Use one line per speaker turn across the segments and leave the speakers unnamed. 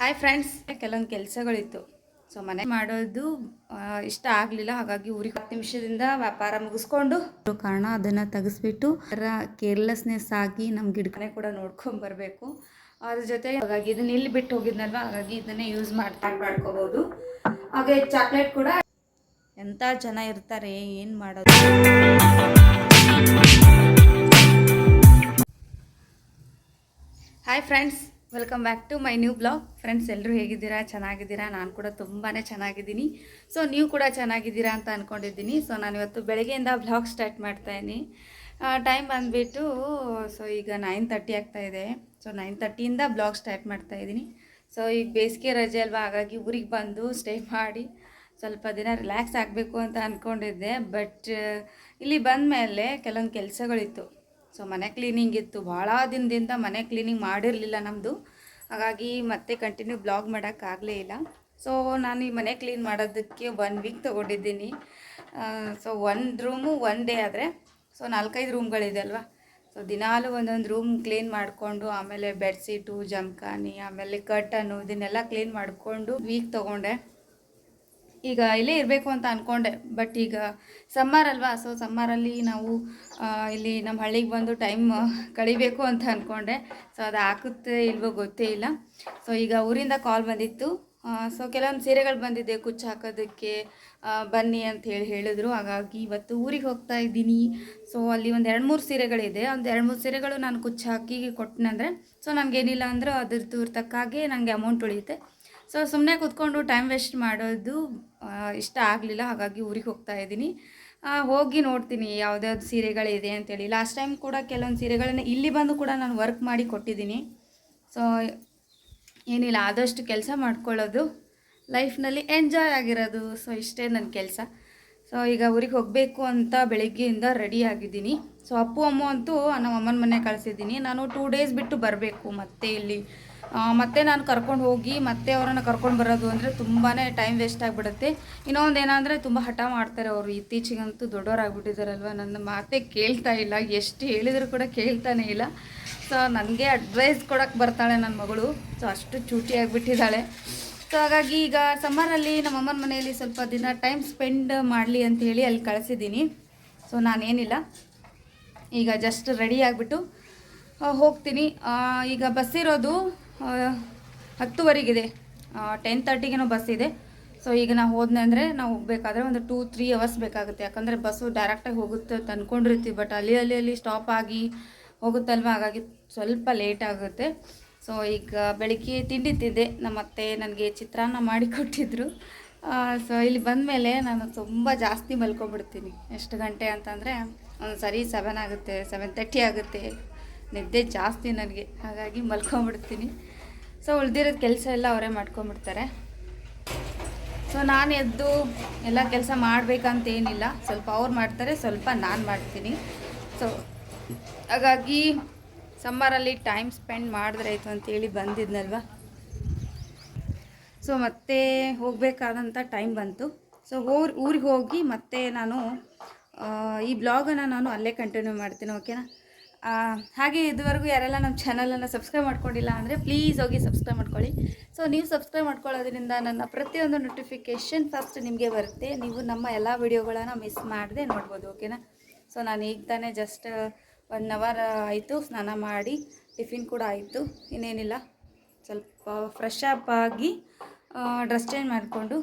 Hi friends ಕೆಲವೊಂದು ಕೆಲಸಗಳಿತ್ತು. So ಮನೆ ಮಾಡೋದು ಇಷ್ಟ ಆಗಲಿಲ್ಲ. ಹಾಗಾಗಿ ಊರಿಗೆ ಹತ್ತು ನಿಮಿಷದಿಂದ ವ್ಯಾಪಾರ ಮುಗಿಸ್ಕೊಂಡು ಕಾರಣ ಅದನ್ನು ತೆಗೆಸ್ಬಿಟ್ಟು ಕೇರ್ಲೆಸ್ನೆಸ್ ಆಗಿ ನಮ್ಮ ಗಿಡಕನೆ ಕೂಡ ನೋಡ್ಕೊಂಡು ಬರಬೇಕು. ಅದ್ರ ಜೊತೆ ಹಾಗಾಗಿ ಇದನ್ನ ಇಲ್ಲಿ ಬಿಟ್ಟು ಹೋಗಿದ್ನಲ್ವ? ಹಾಗಾಗಿ ಇದನ್ನೇ ಯೂಸ್ ಮಾಡ್ತಾ ಮಾಡ್ಕೋಬೋದು. ಹಾಗೆ ಚಾಕ್ಲೇಟ್ ಕೂಡ ಎಂಥ ಜನ ಇರ್ತಾರೆ, ಏನು ಮಾಡೋದು? Hi friends welcome back to my new blog friends ಎಲ್ಲರೂ ಹೇಗಿದ್ದೀರಾ? ಚೆನ್ನಾಗಿದ್ದೀರಾ? ನಾನು ಕೂಡ ತುಂಬಾ ಚೆನ್ನಾಗಿದ್ದೀನಿ. ಸೊ ನೀವು ಕೂಡ ಚೆನ್ನಾಗಿದ್ದೀರಾ ಅಂತ ಅಂದ್ಕೊಂಡಿದ್ದೀನಿ ಸೊ ನಾನಿವತ್ತು ಬೆಳಗ್ಗೆಯಿಂದ ಬ್ಲಾಗ್ ಸ್ಟಾರ್ಟ್ ಮಾಡ್ತಾಯಿದ್ದೀನಿ ಟೈಮ್ ಬಂದುಬಿಟ್ಟು ಸೊ ಈಗ ನೈನ್ ತರ್ಟಿ ಆಗ್ತಾಯಿದೆ ಸೊ ನೈನ್ ತರ್ಟಿಯಿಂದ ಬ್ಲಾಗ್ ಸ್ಟಾರ್ಟ್ ಮಾಡ್ತಾಯಿದ್ದೀನಿ ಸೊ ಈಗ ಬೇಸಿಗೆ ರಜೆ ಅಲ್ವಾ? ಹಾಗಾಗಿ ಊರಿಗೆ ಬಂದು ಸ್ಟೇ ಮಾಡಿ ಸ್ವಲ್ಪ ದಿನ ರಿಲ್ಯಾಕ್ಸ್ ಆಗಬೇಕು ಅಂತ ಅಂದ್ಕೊಂಡಿದ್ದೆ ಬಟ್ ಇಲ್ಲಿ ಬಂದ ಮೇಲೆ ಕೆಲವೊಂದು ಕೆಲಸಗಳಿತ್ತು. ಸೊ ಮನೆ ಕ್ಲೀನಿಂಗ್ ಇತ್ತು. ಭಾಳ ದಿನದಿಂದ ಮನೆ ಕ್ಲೀನಿಂಗ್ ಮಾಡಿರಲಿಲ್ಲ ನಮ್ಮದು ಹಾಗಾಗಿ ಮತ್ತೆ ಕಂಟಿನ್ಯೂ ಬ್ಲಾಗ್ ಮಾಡೋಕ್ಕಾಗಲೇ ಇಲ್ಲ. ಸೊ ನಾನು ಈ ಮನೆ ಕ್ಲೀನ್ ಮಾಡೋದಕ್ಕೆ ಒನ್ ವೀಕ್ ತೊಗೊಂಡಿದ್ದೀನಿ. ಸೊ ಒಂದು ರೂಮು ಒನ್ ಡೇ ಆದರೆ ಸೊ ನಾಲ್ಕೈದು ರೂಮ್ಗಳಿದೆ ಅಲ್ವಾ? ಸೊ ದಿನಾಲು ಒಂದೊಂದು ರೂಮ್ ಕ್ಲೀನ್ ಮಾಡಿಕೊಂಡು, ಆಮೇಲೆ ಬೆಡ್ಶೀಟು ಜಮ್ಖಾನಿ ಆಮೇಲೆ ಕರ್ಟನ್ನು ಇದನ್ನೆಲ್ಲ ಕ್ಲೀನ್ ಮಾಡಿಕೊಂಡು ವೀಕ್ ತೊಗೊಂಡೆ. ಈಗ ಇಲ್ಲೇ ಇರಬೇಕು ಅಂತ ಅಂದ್ಕೊಂಡೆ ಬಟ್ ಈಗ ಸಮ್ಮರ್ ಅಲ್ವಾ ಸೊ ಸಮ್ಮರಲ್ಲಿ ನಾವು ಇಲ್ಲಿ ನಮ್ಮ ಹಳ್ಳಿಗೆ ಬಂದು ಟೈಮ್ ಕಳಿಬೇಕು ಅಂತ ಅಂದ್ಕೊಂಡೆ ಸೊ ಅದು ಹಾಕುತ್ತೆ ಇಲ್ವೋ ಗೊತ್ತೇ ಇಲ್ಲ. ಸೊ ಈಗ ಊರಿಂದ ಕಾಲ್ ಬಂದಿತ್ತು. ಸೊ ಕೆಲವೊಂದು ಸೀರೆಗಳು ಬಂದಿದೆ, ಕುಚ್ಚು ಹಾಕೋದಕ್ಕೆ ಬನ್ನಿ ಅಂತ ಹೇಳಿ ಹೇಳಿದ್ರು. ಹಾಗಾಗಿ ಇವತ್ತು ಊರಿಗೆ ಹೋಗ್ತಾ ಇದ್ದೀನಿ. ಸೊ ಅಲ್ಲಿ ಒಂದು ಎರಡು ಮೂರು ಸೀರೆಗಳಿದೆ. ಒಂದು ಎರಡು ಮೂರು ಸೀರೆಗಳು ನಾನು ಕುಚ್ಚು ಹಾಕಿ ಕೊಟ್ಟನಂದರೆ ಸೊ ನನಗೇನಿಲ್ಲ ಅಂದ್ರೆ ಅದ್ರದ್ದು ತಕ್ಕಾಗೆ ನನಗೆ ಅಮೌಂಟ್ ಉಳಿಯುತ್ತೆ. ಸೊ ಸುಮ್ಮನೆ ಕೂತ್ಕೊಂಡು ಟೈಮ್ ವೇಸ್ಟ್ ಮಾಡೋದು ಇಷ್ಟ ಆಗಲಿಲ್ಲ. ಹಾಗಾಗಿ ಊರಿಗೆ ಹೋಗ್ತಾ ಇದ್ದೀನಿ. ಹೋಗಿ ನೋಡ್ತೀನಿ ಯಾವ್ದ್ಯಾವ್ದು ಸೀರೆಗಳಿದೆ ಅಂತೇಳಿ. ಲಾಸ್ಟ್ ಟೈಮ್ ಕೂಡ ಕೆಲವೊಂದು ಸೀರೆಗಳನ್ನ ಇಲ್ಲಿ ಬಂದು ಕೂಡ ನಾನು ವರ್ಕ್ ಮಾಡಿ ಕೊಟ್ಟಿದ್ದೀನಿ. ಸೊ ಏನಿಲ್ಲ, ಆದಷ್ಟು ಕೆಲಸ ಮಾಡ್ಕೊಳ್ಳೋದು. ಲೈಫ್ನಲ್ಲಿ ಎಂಜಾಯ್ ಆಗಿರೋದು. ಸೊ ಇಷ್ಟೇ ನನ್ನ ಕೆಲಸ. ಸೊ ಈಗ ಊರಿಗೆ ಹೋಗಬೇಕು ಅಂತ ಬೆಳಿಗ್ಗೆಯಿಂದ ರೆಡಿ ಆಗಿದ್ದೀನಿ. ಸೊ ಅಪ್ಪು, ಅಮ್ಮ ಅಂತೂ ನಮ್ಮ ಅಮ್ಮನ ಮನೆ ಕಳಿಸಿದ್ದೀನಿ. ನಾನು ಟೂ ಡೇಸ್ ಬಿಟ್ಟು ಬರಬೇಕು ಮತ್ತೆ ಇಲ್ಲಿ. ಮತ್ತೆ ನಾನು ಕರ್ಕೊಂಡು ಹೋಗಿ, ಮತ್ತೆ ಅವರನ್ನು ಕರ್ಕೊಂಡು ಬರೋದು ಅಂದರೆ ತುಂಬಾ ಟೈಮ್ ವೇಸ್ಟ್ ಆಗಿಬಿಡುತ್ತೆ. ಇನ್ನೊಂದು ಏನಂದರೆ ತುಂಬ ಹಠ ಮಾಡ್ತಾರೆ ಅವರು. ಇತ್ತೀಚೆಗಂತೂ ದೊಡ್ಡವರಾಗ್ಬಿಟ್ಟಿದ್ದಾರಲ್ವ ನನ್ನ ಮಾತೇ ಕೇಳ್ತಾ ಇಲ್ಲ. ಎಷ್ಟು ಹೇಳಿದರೂ ಕೂಡ ಕೇಳ್ತಾನೆ ಇಲ್ಲ. ಸೊ ನನಗೆ ಅಡ್ವೈಸ್ ಕೊಡೋಕ್ಕೆ ಬರ್ತಾಳೆ ನನ್ನ ಮಗಳು. ಸೊ ಅಷ್ಟು ಚೂಟಿ ಆಗಿಬಿಟ್ಟಿದ್ದಾಳೆ ಸೊ ಹಾಗಾಗಿ ಈಗ ಸಮ್ಮರಲ್ಲಿ ನಮ್ಮ ಅಮ್ಮನ ಮನೆಯಲ್ಲಿ ಸ್ವಲ್ಪ ದಿನ ಟೈಮ್ ಸ್ಪೆಂಡ್ ಮಾಡಲಿ ಅಂತ ಹೇಳಿ ಅಲ್ಲಿ ಕಳಿಸಿದ್ದೀನಿ. ಸೊ ನಾನೇನಿಲ್ಲ. ಈಗ ಜಸ್ಟ್ ರೆಡಿ ಆಗಿಬಿಟ್ಟು ಹೋಗ್ತೀನಿ. ಈಗ ಬಸ್ ಇರೋದು ಹತ್ತುವರೆಗಿದೆ. ಟೆನ್ ತರ್ಟಿಗೇನೋ ಬಸ್ ಇದೆ. ಸೊ ಈಗ ನಾವು ಹೋದ್ನೆ ಅಂದರೆ ನಾವು ಹೋಗಬೇಕಾದ್ರೆ ಒಂದು ಟೂ ತ್ರೀ ಅವರ್ಸ್ ಬೇಕಾಗುತ್ತೆ. ಯಾಕಂದರೆ ಬಸ್ಸು ಡೈರೆಕ್ಟಾಗಿ ಹೋಗುತ್ತೆ ಅಂತ ಅಂದ್ಕೊಂಡಿರ್ತೀವಿ ಬಟ್ ಅಲ್ಲಿ ಅಲ್ಲಿ ಅಲ್ಲಿ ಸ್ಟಾಪ್ ಆಗಿ ಹೋಗುತ್ತಲ್ವ? ಹಾಗಾಗಿ ಸ್ವಲ್ಪ ಲೇಟ್ ಆಗುತ್ತೆ. ಸೊ ಈಗ ಬೆಳಿಗ್ಗೆ ತಿಂಡಿ ತಿಂದೆ. ನಮ್ಮ ಅತ್ತೆ ನನಗೆ ಚಿತ್ರಾನ್ನ ಮಾಡಿ ಕೊಟ್ಟಿದ್ರು. ಸೊ ಇಲ್ಲಿ ಬಂದಮೇಲೆ ನಾನು ತುಂಬ ಜಾಸ್ತಿ ಮಲ್ಕೊಬಿಡ್ತೀನಿ ಎಷ್ಟು ಗಂಟೆ ಅಂತಂದರೆ ಒಂದು ಸರಿ ಸೆವೆನ್ ಆಗುತ್ತೆ ಸೆವೆನ್ ತರ್ಟಿ ಆಗುತ್ತೆ. ನಿದ್ದೆ ಜಾಸ್ತಿ ನನಗೆ. ಹಾಗಾಗಿ ಮಲ್ಕೊಂಬಿಡ್ತೀನಿ ಸೊ ಉಳ್ದಿರೋದು ಕೆಲಸ ಎಲ್ಲ ಅವರೇ ಮಾಡ್ಕೊಂಬಿಡ್ತಾರೆ ಸೊ ನಾನು ಎದ್ದು ಎಲ್ಲ ಕೆಲಸ ಮಾಡಬೇಕಂತೇನಿಲ್ಲ. ಸ್ವಲ್ಪ ಅವ್ರು ಮಾಡ್ತಾರೆ, ಸ್ವಲ್ಪ ನಾನು ಮಾಡ್ತೀನಿ. ಸೊ ಹಾಗಾಗಿ ಸಮ್ಮರಲ್ಲಿ ಟೈಮ್ ಸ್ಪೆಂಡ್ ಮಾಡಿದ್ರೆ ಆಯಿತು ಅಂತೇಳಿ ಬಂದಿದ್ನಲ್ವ? ಸೊ ಮತ್ತೆ ಹೋಗಬೇಕಾದಂಥ ಟೈಮ್ ಬಂತು. ಸೊ ಊರು, ಊರಿಗೆ ಹೋಗಿ ಮತ್ತೆ ನಾನು ಈ ಬ್ಲಾಗನ್ನು ನಾನು ಅಲ್ಲೇ ಕಂಟಿನ್ಯೂ ಮಾಡ್ತೀನಿ ಓಕೆನಾ ಹಾಗೆ ಇದುವರೆಗೂ ಯಾರೆಲ್ಲ ನಮ್ಮ ಚಾನಲನ್ನು ಸಬ್ಸ್ಕ್ರೈಬ್ ಮಾಡ್ಕೊಂಡಿಲ್ಲ ಅಂದರೆ ಪ್ಲೀಸ್ ಹೋಗಿ ಸಬ್ಸ್ಕ್ರೈಬ್ ಮಾಡ್ಕೊಳ್ಳಿ. ಸೊ ನೀವು ಸಬ್ಸ್ಕ್ರೈಬ್ ಮಾಡ್ಕೊಳ್ಳೋದ್ರಿಂದ ನನ್ನ ಪ್ರತಿಯೊಂದು ನೋಟಿಫಿಕೇಷನ್ ಫಸ್ಟ್ ನಿಮಗೆ ಬರುತ್ತೆ. ನೀವು ನಮ್ಮ ಎಲ್ಲ ವಿಡಿಯೋಗಳನ್ನು ಮಿಸ್ ಮಾಡದೆ ನೋಡ್ಬೋದು ಓಕೆನಾ ಸೊ ನಾನು ಈಗ ತಾನೇ ಜಸ್ಟ್ ಒನ್ ಅವರ್ ಆಯಿತು, ಸ್ನಾನ ಮಾಡಿ ಟಿಫಿನ್ ಕೂಡ ಆಯಿತು. ಇನ್ನೇನಿಲ್ಲ, ಸ್ವಲ್ಪ ಫ್ರೆಶ್ ಅಪ್ ಆಗಿ ಡ್ರೆಸ್ ಚೇಂಜ್ ಮಾಡಿಕೊಂಡು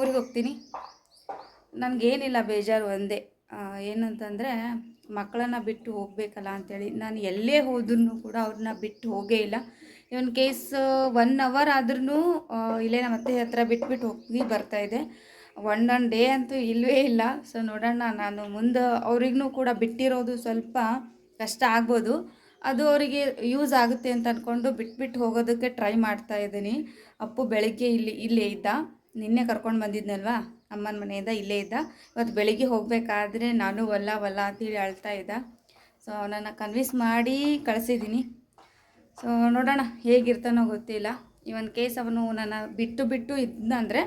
ಊರಿಗೆ ಹೋಗ್ತೀನಿ. ನನಗೇನಿಲ್ಲ ಬೇಜಾರು ಒಂದೇ. ಏನಂತಂದರೆ ಮಕ್ಕಳನ್ನ ಬಿಟ್ಟು ಹೋಗಬೇಕಲ್ಲ ಅಂಥೇಳಿ ನಾನು ಎಲ್ಲೇ ಹೋದ್ರೂ ಕೂಡ ಅವ್ರನ್ನ ಬಿಟ್ಟು ಹೋಗೇ ಇಲ್ಲ. ಇವನ್ ಕೇಸ್ ಒನ್ ಅವರ್ ಆದ್ರೂ ಇಲ್ಲೇ ನಮ್ಮ ಅತ್ತೆ ಹತ್ರ ಬಿಟ್ಬಿಟ್ಟು ಹೋಗಿ ಇದೆ. ಒನ್ ಒನ್ ಡೇ ಅಂತೂ ಇಲ್ಲವೇ ಇಲ್ಲ. ಸೊ ನೋಡೋಣ ನಾನು ಮುಂದೆ ಅವ್ರಿಗೂ ಕೂಡ ಬಿಟ್ಟಿರೋದು ಸ್ವಲ್ಪ ಕಷ್ಟ ಆಗ್ಬೋದು. ಅದು ಅವರಿಗೆ ಯೂಸ್ ಆಗುತ್ತೆ ಅಂತ ಅಂದ್ಕೊಂಡು ಬಿಟ್ಬಿಟ್ಟು ಹೋಗೋದಕ್ಕೆ ಟ್ರೈ ಮಾಡ್ತಾ ಇದ್ದೀನಿ. ಅಪ್ಪು ಬೆಳಗ್ಗೆ ಇಲ್ಲಿ, ಇಲ್ಲೇ ಇದ್ದ. ನಿನ್ನೆ ಕರ್ಕೊಂಡು ಬಂದಿದ್ನಲ್ವಾ? ಅಮ್ಮನ ಮನೆಯಿಂದ ಇಲ್ಲೇ ಇದ್ದ. ಇವತ್ತು ಬೆಳಿಗ್ಗೆ ಹೋಗಬೇಕಾದ್ರೆ ನಾನು ಒಲ್ಲ ಒಲ್ಲ ಅಂತೇಳಿ ಅಳ್ತಾ ಇದ್ದ. ಸೊ ಅವನನ್ನು ಕನ್ವಿನ್ಸ್ ಮಾಡಿ ಕಳಿಸಿದ್ದೀನಿ. ಸೊ ನೋಡೋಣ ಹೇಗಿರ್ತಾನೋ ಗೊತ್ತಿಲ್ಲ. ಇವನ್ ಕೇಸ್ ಅವನು ನನ್ನ ಬಿಟ್ಟು ಬಿಟ್ಟು ಇದ್ದಂದರೆ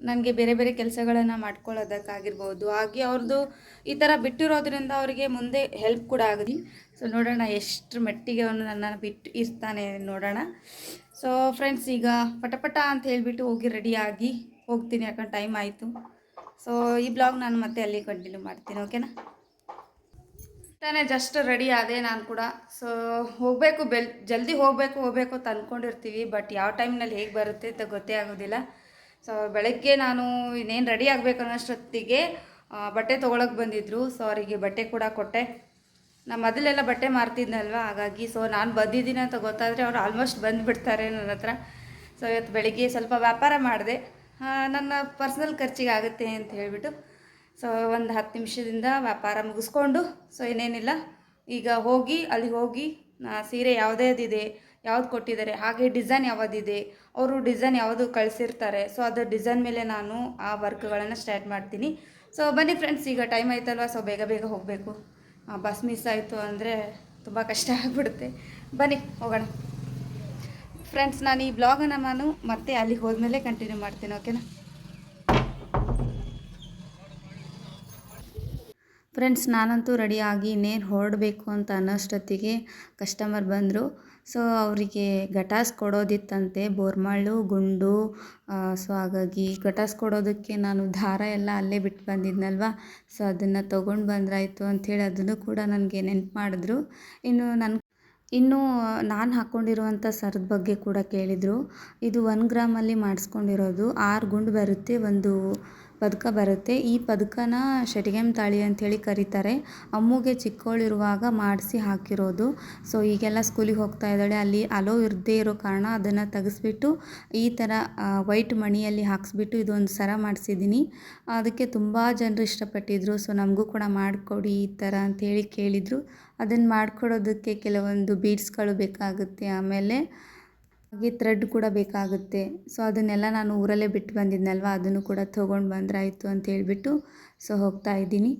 ನನಗೆ ಬೇರೆ ಬೇರೆ ಕೆಲಸಗಳನ್ನು ಮಾಡ್ಕೊಳ್ಳೋದಕ್ಕಾಗಿರ್ಬೋದು. ಹಾಗೆ ಅವ್ರದ್ದು ಈ ಥರ ಬಿಟ್ಟಿರೋದ್ರಿಂದ ಅವರಿಗೆ ಮುಂದೆ ಹೆಲ್ಪ್ ಕೂಡ ಆಗಿದೆ. ಸೊ ನೋಡೋಣ ಎಷ್ಟರ ಮಟ್ಟಿಗೆ ಅವನು ನನ್ನನ್ನು ಬಿಟ್ಟು ಇರ್ತಾನೆ ನೋಡೋಣ. ಸೊ ಫ್ರೆಂಡ್ಸ್ ಈಗ ಪಟಪಟ ಅಂತ ಹೇಳಿಬಿಟ್ಟು ಹೋಗಿ ರೆಡಿಯಾಗಿ ಹೋಗ್ತೀನಿ ಯಾಕಂದ್ರೆ ಟೈಮ್ ಆಯಿತು. ಸೊ ಈ ಬ್ಲಾಗ್ ನಾನು ಮತ್ತೆ ಅಲ್ಲಿ ಕಂಟಿನ್ಯೂ ಮಾಡ್ತೀನಿ ಓಕೆನಾ ತಾನೇ ಜಸ್ಟ್ ರೆಡಿ ಆದೆ ನಾನು ಕೂಡ. ಸೊ ಹೋಗಬೇಕು, ಬೆಲ್, ಜಲ್ದಿ ಹೋಗಬೇಕು ಹೋಗಬೇಕು ಅಂತ ಅಂದ್ಕೊಂಡಿರ್ತೀವಿ ಬಟ್ ಯಾವ ಟೈಮ್ನಲ್ಲಿ ಹೇಗೆ ಬರುತ್ತೆ ಅಂತ ಗೊತ್ತೇ ಆಗೋದಿಲ್ಲ. ಸೊ ಬೆಳಗ್ಗೆ ನಾನು ಇನ್ನೇನು ರೆಡಿ ಆಗಬೇಕು ಅನ್ನೋಷ್ಟೊತ್ತಿಗೆ ಬಟ್ಟೆ ತೊಗೊಳಕ್ಕೆ ಬಂದಿದ್ದರು ಸೊ ಅವರಿಗೆ ಬಟ್ಟೆ ಕೂಡ ಕೊಟ್ಟೆ. ನಾನು ಮೊದಲೆಲ್ಲ ಬಟ್ಟೆ ಮಾರ್ತಿದ್ನಲ್ವ, ಹಾಗಾಗಿ ಸೊ ನಾನು ಬಂದಿದ್ದೀನಿ ಅಂತ ಗೊತ್ತಾದರೆ ಅವ್ರು ಆಲ್ಮೋಸ್ಟ್ ಬಂದುಬಿಡ್ತಾರೆ ನನ್ನ ಹತ್ರ. ಸೊ ಇವತ್ತು ಬೆಳಗ್ಗೆ ಸ್ವಲ್ಪ ವ್ಯಾಪಾರ ಮಾಡಿದೆ. ನನ್ನ ಪರ್ಸ್ನಲ್ ಖರ್ಚಿಗೆ ಆಗುತ್ತೆ ಅಂತ ಹೇಳಿಬಿಟ್ಟು ಸೊ ಒಂದು ಹತ್ತು ನಿಮಿಷದಿಂದ ವ್ಯಾಪಾರ ಮುಗಿಸ್ಕೊಂಡು ಸೊ ಏನೇನಿಲ್ಲ ಈಗ ಹೋಗಿ, ಅಲ್ಲಿ ಹೋಗಿ ಸೀರೆ ಯಾವುದೇದಿದೆ ಯಾವ್ದು ಕೊಟ್ಟಿದ್ದಾರೆ, ಹಾಗೆ ಡಿಸೈನ್ ಯಾವುದಿದೆ ಅವರು ಡಿಸೈನ್ ಯಾವುದು ಕಳಿಸಿರ್ತಾರೆ ಸೊ ಅದು ಡಿಸೈನ್ ಮೇಲೆ ನಾನು ಆ ವರ್ಕ್ಗಳನ್ನು ಸ್ಟಾರ್ಟ್ ಮಾಡ್ತೀನಿ. ಸೊ ಬನ್ನಿ ಫ್ರೆಂಡ್ಸ್ ಈಗ ಟೈಮ್ ಆಯ್ತಲ್ವ ಸೊ ಬೇಗ ಬೇಗ ಹೋಗಬೇಕು. ಬಸ್ ಮಿಸ್ ಆಯಿತು ಅಂದರೆ ತುಂಬ ಕಷ್ಟ ಆಗಿಬಿಡುತ್ತೆ. ಬನ್ನಿ, ಹೋಗೋಣ. ಫ್ರೆಂಡ್ಸ್ ನಾನು ಈ ಬ್ಲಾಗನ್ನು ನಾನು ಮತ್ತೆ ಅಲ್ಲಿಗೆ ಹೋದ್ಮೇಲೆ ಕಂಟಿನ್ಯೂ ಮಾಡ್ತೀನಿ ಓಕೆನಾ ಫ್ರೆಂಡ್ಸ್ ನಾನಂತೂ ರೆಡಿಯಾಗಿ ಇನ್ನೇನು ಹೊರಡಬೇಕು ಅಂತ ಅನ್ನೋಷ್ಟೊತ್ತಿಗೆ ಕಸ್ಟಮರ್ ಬಂದರು. ಸೊ ಅವರಿಗೆ ಗಟಾಸ್ ಕೊಡೋದಿತ್ತಂತೆ, ಬೋರ್ಮಾಳು, ಗುಂಡು ಸೊ ಹಾಗಾಗಿ ಗಟಾಸ್ ಕೊಡೋದಕ್ಕೆ ನಾನು ದಾರ ಎಲ್ಲ ಅಲ್ಲೇ ಬಿಟ್ಟು ಬಂದಿದ್ನಲ್ವ? ಸೊ ಅದನ್ನು ತೊಗೊಂಡು ಬಂದ್ರಾಯಿತು ಅಂಥೇಳಿ ಅದನ್ನು ಕೂಡ ನನಗೆ ನೆನ್ಪು ಮಾಡಿದ್ರು. ಇನ್ನು ನನ್ನ ಇನ್ನು, ನಾನು ಹಾಕ್ಕೊಂಡಿರುವಂಥ ಸರದ ಬಗ್ಗೆ ಕೂಡ ಕೇಳಿದರು. ಇದು ಒನ್ ಗ್ರಾಮಲ್ಲಿ ಮಾಡಿಸ್ಕೊಂಡಿರೋದು. ಆರು ಗುಂಡು ಬರುತ್ತೆ. ಒಂದು ಪದಕ ಬರುತ್ತೆ. ಈ ಪದಕನ ಷಟಿಗೆಮ್ ತಾಳಿ ಅಂಥೇಳಿ ಕರೀತಾರೆ. ಅಮ್ಮುಗೆ ಚಿಕ್ಕವಳಿರುವಾಗ ಮಾಡಿಸಿ ಹಾಕಿರೋದು. ಸೊ, ಈಗೆಲ್ಲ ಸ್ಕೂಲಿಗೆ ಹೋಗ್ತಾ ಇದ್ದಾಳೆ. ಅಲ್ಲಿ ಅಲೋ ಇರದೇ ಇರೋ ಕಾರಣ ಅದನ್ನು ತೆಗೆಸ್ಬಿಟ್ಟು ಈ ಥರ ವೈಟ್ ಮಣಿಯಲ್ಲಿ ಹಾಕ್ಸ್ಬಿಟ್ಟು ಇದೊಂದು ಸರ ಮಾಡಿಸಿದ್ದೀನಿ. ಅದಕ್ಕೆ ತುಂಬ ಜನರು ಇಷ್ಟಪಟ್ಟಿದ್ರು. ಸೊ, ನಮಗೂ ಕೂಡ ಮಾಡಿಕೊಡಿ ಈ ಥರ ಅಂಥೇಳಿ ಕೇಳಿದರು. ಅದನ್ನು ಮಾಡಿಕೊಡೋದಕ್ಕೆ ಕೆಲವೊಂದು ಬೀಡ್ಸ್ಗಳು ಬೇಕಾಗುತ್ತೆ ಆಮೇಲೆ. ಹಾಗೆ ಥ್ರೆಡ್ ಕೂಡ ಬೇಕಾಗುತ್ತೆ. ಸೊ ಅದನ್ನೆಲ್ಲ ನಾನು ಊರಲ್ಲೇ ಬಿಟ್ಟು ಬಂದಿದ್ನಲ್ವ? ಅದನ್ನು ಕೂಡ ತೊಗೊಂಡು ಬಂದ್ರಾಯಿತು ಅಂತ ಹೇಳಿಬಿಟ್ಟು ಸೊ, ಹೋಗ್ತಾ ಇದ್ದೀನಿ.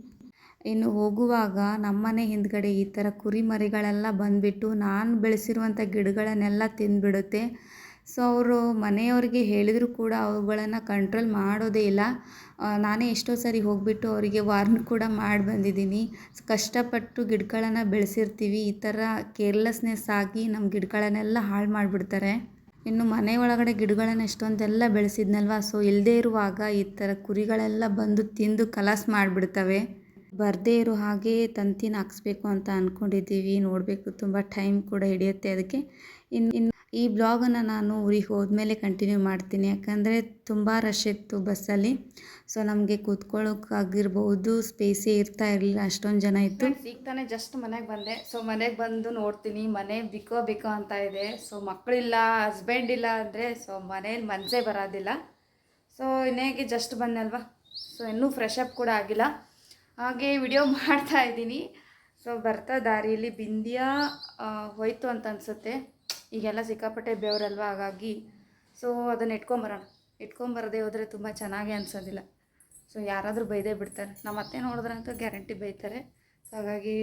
ಇನ್ನು ಹೋಗುವಾಗ ನಮ್ಮನೆ ಹಿಂದ್ಗಡೆ ಈ ಥರ ಕುರಿಮರಿಗಳೆಲ್ಲ ಬಂದುಬಿಟ್ಟು ನಾನು ಬೆಳೆಸಿರುವಂಥ ಗಿಡಗಳನ್ನೆಲ್ಲ ತಿಂದುಬಿಡುತ್ತೆ. ಸೊ ಅವರು ಮನೆಯವ್ರಿಗೆ ಹೇಳಿದರೂ ಕೂಡ ಅವುಗಳನ್ನು ಕಂಟ್ರೋಲ್ ಮಾಡೋದೇ ಇಲ್ಲ. ನಾನೇ ಎಷ್ಟೋ ಸರಿ ಹೋಗಿಬಿಟ್ಟು ಅವರಿಗೆ ವಾರ್ನ್ ಕೂಡ ಮಾಡಿ ಬಂದಿದ್ದೀನಿ. ಕಷ್ಟಪಟ್ಟು ಗಿಡಗಳನ್ನು ಬೆಳೆಸಿರ್ತೀವಿ. ಈ ಥರ ಕೇರ್ಲೆಸ್ನೆಸ್ ಆಗಿ ನಮ್ಮ ಗಿಡಗಳನ್ನೆಲ್ಲ ಹಾಳು ಮಾಡಿಬಿಡ್ತಾರೆ. ಇನ್ನು ಮನೆ ಒಳಗಡೆ ಗಿಡಗಳನ್ನು ಎಷ್ಟೊಂದೆಲ್ಲ ಬೆಳೆಸಿದ್ನಲ್ವ? ಸೊ ಇಲ್ಲದೇ ಇರುವಾಗ ಈ ಥರ ಕುರಿಗಳೆಲ್ಲ ಬಂದು ತಿಂದು ಕಲಾಸ್ ಮಾಡಿಬಿಡ್ತವೆ. ಬರದೇ ಇರೋ ಹಾಗೆ ತಂತಿನ ಹಾಕ್ಸ್ಬೇಕು ಅಂತ ಅಂದ್ಕೊಂಡಿದ್ದೀವಿ ನೋಡಬೇಕು, ತುಂಬ ಟೈಮ್ ಕೂಡ ಹಿಡಿಯುತ್ತೆ ಅದಕ್ಕೆ. ಇನ್ನು ಇನ್ನು ಈ ಬ್ಲಾಗನ್ನು ನಾನು ಊರಿಗೆ ಹೋದ್ಮೇಲೆ ಕಂಟಿನ್ಯೂ ಮಾಡ್ತೀನಿ. ಯಾಕಂದರೆ ತುಂಬ ರಶ್ ಇತ್ತು ಬಸ್ಸಲ್ಲಿ ಸೊ ನಮಗೆ ಕೂತ್ಕೊಳ್ಳೋಕ್ಕಾಗಿರ್ಬೋದು ಸ್ಪೇಸೇ ಇರ್ತಾ ಇರಲಿಲ್ಲ, ಅಷ್ಟೊಂದು ಜನ ಇತ್ತು. ಈಗ ತಾನೇ ಜಸ್ಟ್ ಮನೆಗೆ ಬಂದೆ. ಸೊ ಮನೆಗೆ ಬಂದು ನೋಡ್ತೀನಿ, ಮನೆ ಬಿಕೋ ಬಿಕೋ ಅಂತ ಇದೆ. ಸೊ ಮಕ್ಕಳಿಲ್ಲ ಹಸ್ಬೆಂಡ್ ಇಲ್ಲ ಅಂದರೆ ಸೊ ಮನೇಲಿ ಮನಸ್ಸೇ ಬರೋದಿಲ್ಲ. ಸೊ ಇನ್ನೇಗೆ ಜಸ್ಟ್ ಬಂದಲ್ವಾ? ಸೊ ಇನ್ನೂ ಫ್ರೆಶ್ ಅಪ್ ಕೂಡ ಆಗಿಲ್ಲ. ಹಾಗೆ ವಿಡಿಯೋ ಮಾಡ್ತಾ ಇದ್ದೀನಿ. ಸೊ ಬರ್ತಾ ದಾರಿಯಲ್ಲಿ ಬಿಂದಿಯ ಹೋಯ್ತು ಅಂತ ಅನಿಸುತ್ತೆ. ಈಗೆಲ್ಲ ಸಿಕ್ಕಾಪಟ್ಟೆ ಬೆವರಲ್ವ ಹಾಗಾಗಿ. ಸೊ ಅದನ್ನು ಇಟ್ಕೊಂಬರೋಣ. ಇಟ್ಕೊಂಬರದೆ ಹೋದರೆ ತುಂಬ ಚೆನ್ನಾಗಿ ಅನ್ಸೋದಿಲ್ಲ. ಸೊ ಯಾರಾದರೂ ಬೈದೇ ಬಿಡ್ತಾರೆ. ನಮ್ಮ ಅತ್ತೆ ನೋಡಿದ್ರಂತೂ ಗ್ಯಾರಂಟಿ ಬೈತಾರೆ. ಸೊ ಹಾಗಾಗಿ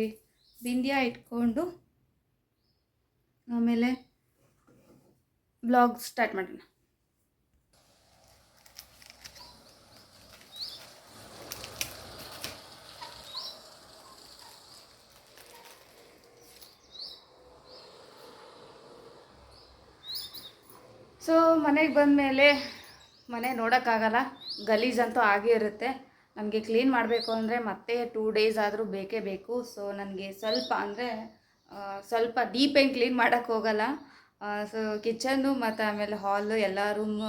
ಬಿಂದ್ಯ ಇಟ್ಕೊಂಡು ಆಮೇಲೆ ಬ್ಲಾಗ್ ಸ್ಟಾರ್ಟ್ ಮಾಡೋಣ. ಸೊ ಮನೆಗೆ ಬಂದಮೇಲೆ ಮನೆ ನೋಡೋಕ್ಕಾಗಲ್ಲ. ಗಲೀಜಂತೂ ಆಗೇ ಇರುತ್ತೆ. ನನಗೆ ಕ್ಲೀನ್ ಮಾಡಬೇಕು ಅಂದರೆ ಮತ್ತೆ ಟೂ ಡೇಸ್ ಆದರೂ ಬೇಕೇ ಬೇಕು. ಸೊ ನನಗೆ ಸ್ವಲ್ಪ ಅಂದರೆ ಸ್ವಲ್ಪ ಡೀಪೇನು ಕ್ಲೀನ್ ಮಾಡೋಕ್ಕೆ ಹೋಗಲ್ಲ. ಸೊ ಕಿಚನ್ನು ಮತ್ತು ಆಮೇಲೆ ಹಾಲು ಎಲ್ಲ ರೂಮ್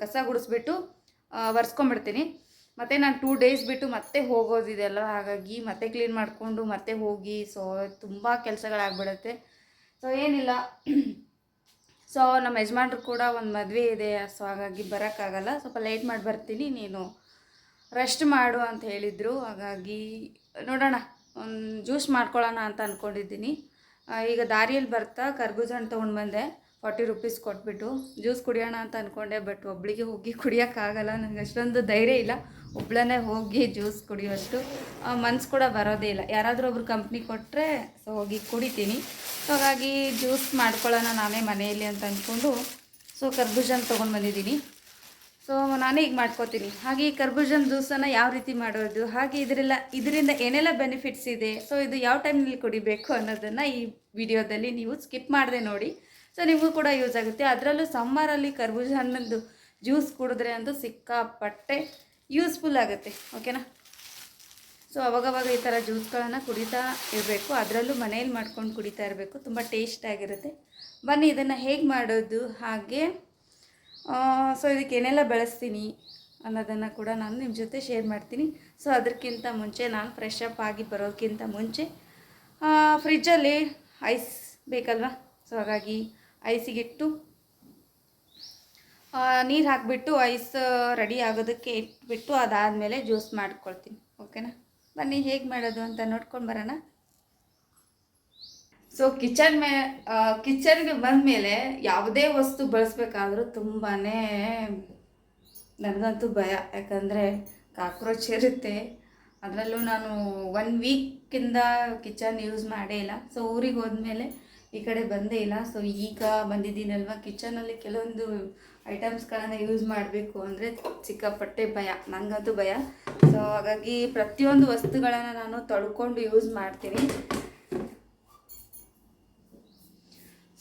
ಕಸ ಗುಡಿಸ್ಬಿಟ್ಟು ಒರೆಸ್ಕೊಂಬಿಡ್ತೀನಿ ಮತ್ತು ನಾನು ಟೂ ಡೇಸ್ ಬಿಟ್ಟು ಮತ್ತೆ ಹೋಗೋದಿದೆಯಲ್ಲ ಹಾಗಾಗಿ ಮತ್ತೆ ಕ್ಲೀನ್ ಮಾಡಿಕೊಂಡು ಮತ್ತೆ ಹೋಗಿ ಸೊ ತುಂಬ ಕೆಲಸಗಳಾಗ್ಬಿಡುತ್ತೆ. ಸೊ ಏನಿಲ್ಲ. ಸೊ ನಮ್ಮ ಯಜಮಾನ್ರು ಕೂಡ ಒಂದು ಮದುವೆ ಇದೆ ಸೊ ಹಾಗಾಗಿ ಬರೋಕ್ಕಾಗಲ್ಲ. ಸ್ವಲ್ಪ ಲೇಟ್ ಮಾಡಿ ಬರ್ತೀನಿ, ನೀನು ರೆಸ್ಟ್ ಮಾಡು ಅಂತ ಹೇಳಿದರು. ಹಾಗಾಗಿ ನೋಡೋಣ, ಒಂದು ಜ್ಯೂಸ್ ಮಾಡ್ಕೊಳ್ಳೋಣ ಅಂತ ಅಂದ್ಕೊಂಡಿದ್ದೀನಿ ಈಗ ದಾರಿಯಲ್ಲಿ ಬರ್ತಾ ಕರ್ಬೂಜ ಹಣ್ಣು ತೊಗೊಂಡು ಬಂದೆ ಫಾರ್ಟಿ ರುಪೀಸ್ ಕೊಟ್ಬಿಟ್ಟು. ಜ್ಯೂಸ್ ಕುಡಿಯೋಣ ಅಂತ ಅಂದ್ಕೊಂಡೆ ಬಟ್ ಒಬ್ಳಿಗೆ ಹೋಗಿ ಕುಡಿಯೋಕ್ಕಾಗಲ್ಲ. ನನಗೆ ಅಷ್ಟೊಂದು ಧೈರ್ಯ ಇಲ್ಲ. ಒಬ್ಳನ್ನೇ ಹೋಗಿ ಜ್ಯೂಸ್ ಕುಡಿಯೋಷ್ಟು. ಮನ್ಸು ಕೂಡ ಬರೋದೇ ಇಲ್ಲ. ಯಾರಾದರೂ ಒಬ್ರು ಕಂಪ್ನಿ ಕೊಟ್ಟರೆ ಸೊ ಹೋಗಿ ಕುಡಿತೀನಿ. ಸೊ ಹಾಗಾಗಿ ಜ್ಯೂಸ್ ಮಾಡ್ಕೊಳ್ಳೋಣ ನಾನೇ ಮನೆಯಲ್ಲಿ ಅಂತ ಅಂದ್ಕೊಂಡು ಸೊ ಕರ್ಬೂಜನ ತೊಗೊಂಡು ಬಂದಿದ್ದೀನಿ. ಸೊ ನಾನೇ ಈಗ ಮಾಡ್ಕೋತೀನಿ. ಹಾಗೆ ಈ ಕರ್ಬೂಜನ್ ಜ್ಯೂಸನ್ನು ಯಾವ ರೀತಿ ಮಾಡೋದು, ಹಾಗೆ ಇದರೆಲ್ಲ, ಇದರಿಂದ ಏನೆಲ್ಲ ಬೆನಿಫಿಟ್ಸ್ ಇದೆ ಸೊ ಇದು ಯಾವ ಟೈಮ್ನಲ್ಲಿ ಕುಡಿಬೇಕು ಅನ್ನೋದನ್ನು ಈ ವಿಡಿಯೋದಲ್ಲಿ ನೀವು ಸ್ಕಿಪ್ ಮಾಡದೆ ನೋಡಿ. ಸೊ ನಿಮಗೂ ಕೂಡ ಯೂಸ್ ಆಗುತ್ತೆ. ಅದರಲ್ಲೂ ಸಮ್ಮರಲ್ಲಿ ಕರ್ಬೂಜ ಜ್ಯೂಸ್ ಕುಡಿದ್ರೆ ಅಂತೂ ಸಿಕ್ಕಾಪಟ್ಟೆ ಯೂಸ್ಫುಲ್ ಆಗುತ್ತೆ. ಓಕೆನಾ ಸೊ ಅವಾಗವಾಗ ಈ ಥರ ಜ್ಯೂಸ್ಗಳನ್ನು ಕುಡಿತಾ ಇರಬೇಕು. ಅದರಲ್ಲೂ ಮನೇಲಿ ಮಾಡ್ಕೊಂಡು ಕುಡಿತಾ ಇರಬೇಕು. ತುಂಬ ಟೇಸ್ಟ್ ಆಗಿರುತ್ತೆ. ಬನ್ನಿ, ಇದನ್ನು ಹೇಗೆ ಮಾಡೋದು? ಹಾಗೆ ಸೊ ಇದಕ್ಕೆ ಏನೆಲ್ಲ ಬೆಳೆಸ್ತೀನಿ ಅನ್ನೋದನ್ನು ಕೂಡ ನಾನು ನಿಮ್ಮ ಜೊತೆ ಶೇರ್ ಮಾಡ್ತೀನಿ. ಸೊ ಅದಕ್ಕಿಂತ ಮುಂಚೆ, ನಾನು ಫ್ರೆಶ್ ಅಪ್ ಆಗಿ ಬರೋದಕ್ಕಿಂತ ಮುಂಚೆ ಫ್ರಿಜ್ಜಲ್ಲಿ ಐಸ್ ಬೇಕಲ್ವಾ? ಸೊ ಹಾಗಾಗಿ ಐಸಿಗಿಟ್ಟು ನೀರು ಹಾಕಿಬಿಟ್ಟು ಐಸ್ ರೆಡಿ ಆಗೋದಕ್ಕೆ ಇಟ್ಬಿಟ್ಟು ಅದಾದಮೇಲೆ ಜ್ಯೂಸ್ ಮಾಡ್ಕೊಳ್ತೀನಿ. ಓಕೆನಾ ಬನ್ನಿ, ಹೇಗೆ ಮಾಡೋದು ಅಂತ ನೋಡ್ಕೊಂಡು ಬರೋಣ. ಸೊ ಕಿಚನ್ ಮೇ ಕಿಚನ್ಗೆ ಬಂದಮೇಲೆ ಯಾವುದೇ ವಸ್ತು ಬಳಸಬೇಕಾದ್ರೂ ತುಂಬಾ ನನಗಂತೂ ಭಯ. ಯಾಕಂದರೆ ಕಾಕ್ರೋಚ್ ಇರುತ್ತೆ. ಅದರಲ್ಲೂ ನಾನು ಒನ್ ವೀಕಿಂದ ಕಿಚನ್ ಯೂಸ್ ಮಾಡೇ ಇಲ್ಲ. ಸೊ ಊರಿಗೆ ಹೋದ್ಮೇಲೆ ಈ ಕಡೆ ಬಂದೇ ಇಲ್ಲ. ಸೊ ಈಗ ಬಂದಿದ್ದೀನಲ್ವ ಕಿಚನಲ್ಲಿ ಕೆಲವೊಂದು ಐಟಮ್ಸ್ಗಳನ್ನು ಯೂಸ್ ಮಾಡಬೇಕು ಅಂದರೆ ಸಿಕ್ಕಾಪಟ್ಟೆ ಭಯ ನನಗಂತೂ ಭಯ. ಸೊ ಹಾಗಾಗಿ ಪ್ರತಿಯೊಂದು ವಸ್ತುಗಳನ್ನು ನಾನು ತೊಳ್ಕೊಂಡು ಯೂಸ್ ಮಾಡ್ತೀನಿ.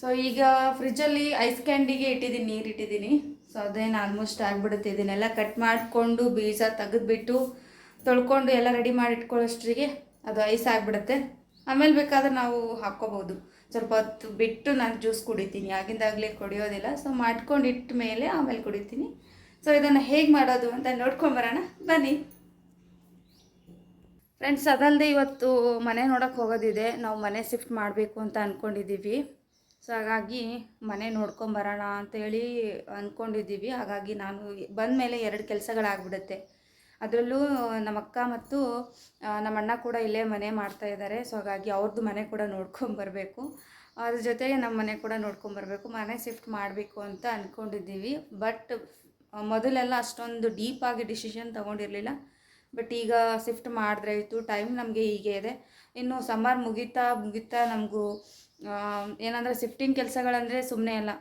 ಸೊ ಈಗ ಫ್ರಿಜ್ಜಲ್ಲಿ ಐಸ್ ಕ್ಯಾಂಡಿಗೆ ಇಟ್ಟಿದ್ದೀನಿ, ನೀರು ಇಟ್ಟಿದ್ದೀನಿ. ಸೊ ಅದೇನು ಆಲ್ಮೋಸ್ಟ್ ಆಗಿಬಿಡುತ್ತೆ. ಇದನ್ನೆಲ್ಲ ಕಟ್ ಮಾಡಿಕೊಂಡು ಬೀಜ ತೆಗೆದುಬಿಟ್ಟು ತೊಳ್ಕೊಂಡು ಎಲ್ಲ ರೆಡಿ ಮಾಡಿ ಇಟ್ಕೊಳ್ಳೋಷ್ಟರಿಗೆ ಅದು ಐಸ್ ಆಗಿಬಿಡುತ್ತೆ. ಆಮೇಲೆ ಬೇಕಾದ್ರೆ ನಾವು ಹಾಕ್ಕೋಬೋದು. ಸ್ವಲ್ಪ ಹೊತ್ತು ಬಿಟ್ಟು ನಾನು ಜ್ಯೂಸ್ ಕುಡಿತೀನಿ. ಆಗಿಂದಾಗಲೇ ಕುಡಿಯೋದಿಲ್ಲ. ಸೊ ಮಾಡ್ಕೊಂಡಿಟ್ಟ ಮೇಲೆ ಆಮೇಲೆ ಕುಡಿತೀನಿ. ಸೊ ಇದನ್ನು ಹೇಗೆ ಮಾಡೋದು ಅಂತ ನೋಡ್ಕೊಂಡು ಬರೋಣ. ಬನ್ನಿ. ಫ್ರೆಂಡ್ಸ್ ಅದಲ್ಲದೆ ಇವತ್ತು ಮನೆ ನೋಡೋಕೆ ಹೋಗೋದಿದೆ. ನಾವು ಮನೆ ಶಿಫ್ಟ್ ಮಾಡಬೇಕು ಅಂತ ಅಂದ್ಕೊಂಡಿದ್ದೀವಿ ಸೊ ಹಾಗಾಗಿ ಮನೆ ನೋಡ್ಕೊಂಬರೋಣ ಅಂತೇಳಿ ಅಂದ್ಕೊಂಡಿದ್ದೀವಿ ಹಾಗಾಗಿ ನಾನು ಬಂದ ಮೇಲೆ ಎರಡು ಕೆಲಸಗಳಾಗ್ಬಿಡುತ್ತೆ. ಅದರಲ್ಲೂ ನಮ್ಮ ಅಕ್ಕ ಮತ್ತು ನಮ್ಮ ಅಣ್ಣ ಕೂಡ ಇಲ್ಲೇ ಮನೆ ಮಾಡ್ತಾ ಇದ್ದಾರೆ. ಸೊ ಹಾಗಾಗಿ ಅವ್ರದ್ದು ಮನೆ ಕೂಡ ನೋಡ್ಕೊಂಬರ್ಬೇಕು ಅದ್ರ ಜೊತೆಗೆ ನಮ್ಮ ಮನೆ ಕೂಡ ನೋಡ್ಕೊಂಬರ್ಬೇಕು ಮನೆ ಶಿಫ್ಟ್ ಮಾಡಬೇಕು ಅಂತ ಅಂದ್ಕೊಂಡಿದ್ದೀವಿ ಬಟ್ ಮೊದಲೆಲ್ಲ ಅಷ್ಟೊಂದು ಡೀಪಾಗಿ ಡಿಸಿಷನ್ ತೊಗೊಂಡಿರಲಿಲ್ಲ. ಬಟ್ ಈಗ ಶಿಫ್ಟ್ ಮಾಡಿದ್ರೆ ಆಯಿತು ಟೈಮ್ ನಮಗೆ ಹೀಗೆ ಇದೆ. ಇನ್ನು ಸಮ್ಮರ್ ಮುಗಿತಾ ಮುಗಿತಾ ನಮಗೂ ಏನಂದರೆ ಶಿಫ್ಟಿಂಗ್ ಕೆಲಸಗಳಂದರೆ ಸುಮ್ಮನೆ ಅಲ್ಲ.